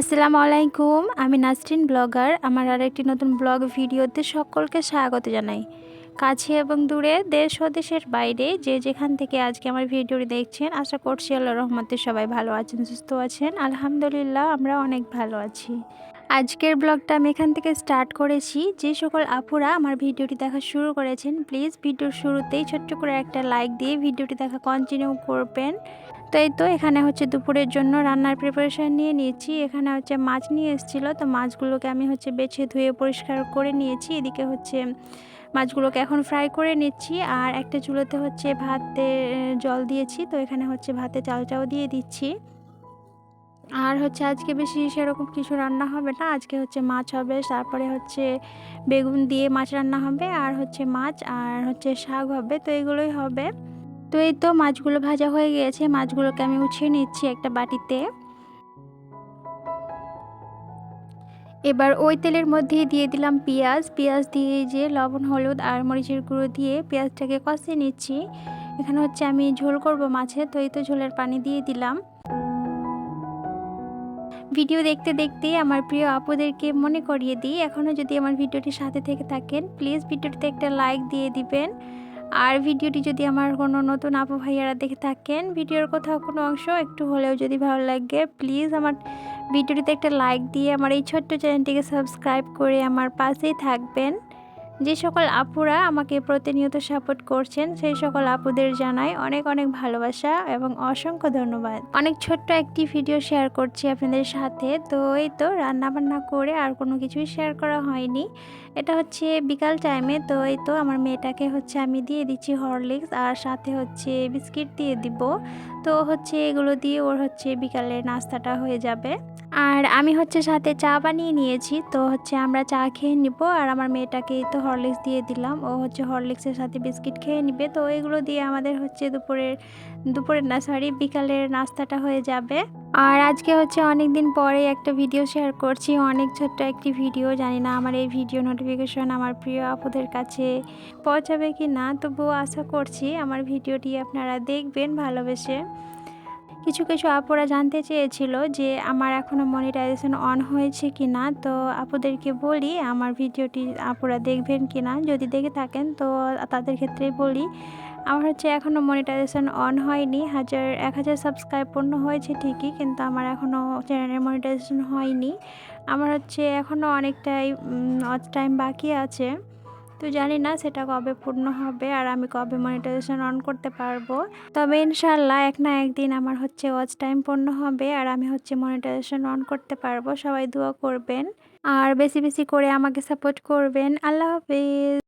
আসসালামু আলাইকুম, আমি নাসরিন ব্লগার। আমার আর একটি নতুন ব্লগ ভিডিওতে সকলকে স্বাগত জানাই। কাছে এবং দূরে দেশ ও দেশের বাইরে যে যেখান থেকে আজকে আমার ভিডিওটি দেখছেন, আশা করছি আল্লাহ রহমতে সবাই ভালো আছেন, সুস্থ আছেন। আলহামদুলিল্লাহ আমরা অনেক ভালো আছি। আজকের ব্লগটা আমি এখান থেকে স্টার্ট করেছি। যে সকল আপুরা আমার ভিডিওটি দেখা শুরু করেছেন, প্লিজ ভিডিওর শুরুতেই ছোট্ট করে একটা লাইক দিয়ে ভিডিওটি দেখা কন্টিনিউ করবেন। তো এই তো এখানে হচ্ছে দুপুরের জন্য রান্নার প্রিপারেশান নিয়ে নিয়েছি। এখানে হচ্ছে মাছ নিয়ে এসেছিল, তো মাছগুলোকে আমি হচ্ছে বেছে ধুয়ে পরিষ্কার করে নিয়েছি। এদিকে হচ্ছে মাছগুলোকে এখন ফ্রাই করে নিচ্ছি আর একটা চুলোতে হচ্ছে ভাতে জল দিয়েছি, তো এখানে হচ্ছে ভাতে চালটাও দিয়ে দিচ্ছি। আর হচ্ছে আজকে বেশি সেরকম কিছু রান্না হবে না, আজকে হচ্ছে মাছ হবে, তারপরে হচ্ছে বেগুন দিয়ে মাছ রান্না হবে, আর হচ্ছে মাছ আর হচ্ছে শাক হবে, তো এগুলোই হবে। তো এই তো মাছগুলো ভাজা হয়ে গিয়েছে। মাছগুলোকে আমি উঠিয়ে নিচ্ছি একটা বাটিতে। এবার ওই তেলের মধ্যে দিয়ে দিলাম পেঁয়াজ। পেঁয়াজ দিয়ে যে লবণ, হলুদ আর মরিচের গুঁড়ো দিয়ে পেঁয়াজটাকে কষিয়ে নিচ্ছি। এখানে হচ্ছে আমি ঝোল করব মাছে, তো এই তো ঝোলের পানি দিয়ে দিলাম। ভিডিও দেখতে দেখতে আমার প্রিয় আপুদেরকে মনে করিয়ে দিই, এখনও যদি আমার ভিডিওটির সাথে থেকে থাকেন, প্লিজ ভিডিওটিতে একটা লাইক দিয়ে দিবেন। আর ভিডিওটি যদি আমার কোনো নতুন আপু ভাইয়ারা দেখে থাকেন, ভিডিওর কোথাও কোনো অংশ, একটু হলেও যদি ভালো লাগে প্লিজ আমার ভিডিওটিতে একটা লাইক দিয়ে আমার এই ছোট্ট চ্যানেলটিকে সাবস্ক্রাইব করে আমার পাশেই থাকবেন। যে সকল আপুরা আমাকে প্রতিনিয়ত সাপোর্ট করছেন, সেই সকল আপুদের জানাই অনেক অনেক ভালোবাসা এবং অসংখ্য ধন্যবাদ। অনেক ছোট্ট একটি ভিডিও শেয়ার করছি আপনাদের সাথে। তো এই তো রান্না বান্না করে আর কোনো কিছুই শেয়ার করা হয়নি। এটা হচ্ছে বিকাল টাইমে তো এই তো আমার মেয়েটাকে হচ্ছে আমি দিয়ে দিচ্ছি হরলিক্স আর সাথে হচ্ছে বিস্কিট দিয়ে দিব। তো হচ্ছে এগুলো দিয়ে ওর হচ্ছে বিকালের নাস্তাটা হয়ে যাবে। আর আমি হচ্ছে সাথে চা বানিয়ে নিয়েছি। তো হচ্ছে আমরা চা খেয়ে নিব আর আমার মেয়েটাকে তো হরলিক্স দিয়ে দিলাম। ও হচ্ছে হরলিক্সের সাথে বিস্কিট খেয়ে নিবে। তো এগুলো দিয়ে আমাদের হচ্ছে দুপুরের দুপুরের না সরি বিকালের নাস্তাটা হয়ে যাবে। আর আজকে হচ্ছে অনেক দিন পরে একটা ভিডিও শেয়ার করছি। অনেক ছোট্ট একটি ভিডিও জানি না আমার এই ভিডিও নোটিফিকেশন আমার প্রিয় আপুদের কাছে পৌঁছাবে কি না তবুও আশা করছি আমার ভিডিওটি আপনারা দেখবেন ভালোবেসে। কিছু কিছু আপুরা জানতে চেয়েছিল যে আমার এখনও মনিটাইজেশন অন হয়েছে কি না তো আপুদেরকে বলি, আমার ভিডিওটি আপুরা দেখবেন কি না যদি দেখে থাকেন, তো তাদের ক্ষেত্রে বলি, আমার হচ্ছে এখনও মনিটাইজেশন অন হয়নি। হাজার, এক হাজার সাবস্ক্রাইব পূর্ণ হয়েছে ঠিকই, কিন্তু আমার এখনও চ্যানেলের মনিটাইজেশন হয়নি। আমার হচ্ছে এখনও অনেকটাই টাইম বাকি আছে। তো জানি না সেটা কবে পূর্ণ হবে আর আমি কবে মনিটাইজেশন অন করতে পারব। তবে ইনশাল্লাহ এক না একদিন আমার হচ্ছে ওয়াচ টাইম পূর্ণ হবে আর আমি হচ্ছে মনিটাইজেশন অন করতে পারব। সবাই দোয়া করবেন আর বেশি বেশি করে আমাকে সাপোর্ট করবেন। আল্লাহ হাফিজ।